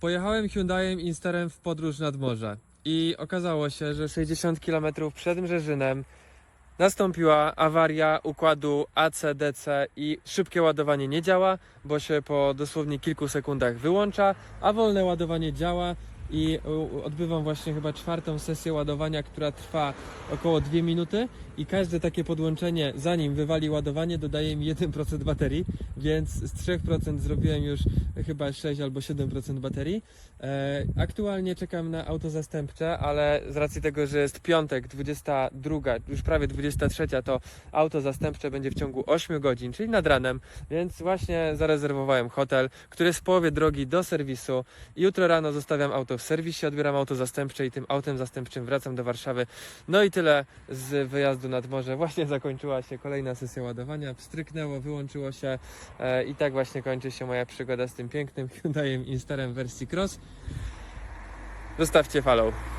Pojechałem Hyundaiem Instarem w podróż nad morze i okazało się, że 60 km przed Mrzeżynem nastąpiła awaria układu AC-DC i szybkie ładowanie nie działa, bo się po dosłownie kilku sekundach wyłącza, a wolne ładowanie działa i odbywam właśnie chyba czwartą sesję ładowania, która trwa około 2 minuty i każde takie podłączenie, zanim wywali ładowanie, dodaje mi 1% baterii, więc z 3% zrobiłem już chyba 6 albo 7% baterii. E, aktualnie czekam na auto zastępcze, ale z racji tego, że jest piątek, 22, już prawie 23, to auto zastępcze będzie w ciągu 8 godzin, czyli nad ranem, więc właśnie zarezerwowałem hotel, który jest w połowie drogi do serwisu. Jutro rano zostawiam auto w serwisie, odbieram auto zastępcze i tym autem zastępczym wracam do Warszawy. No i tyle z wyjazdu nad morze. Właśnie zakończyła się kolejna sesja ładowania, pstryknęło, wyłączyło się e, i tak właśnie kończy się moja przygoda z tym pięknym Hyundaiem Instarem w wersji Cross. Zostawcie follow.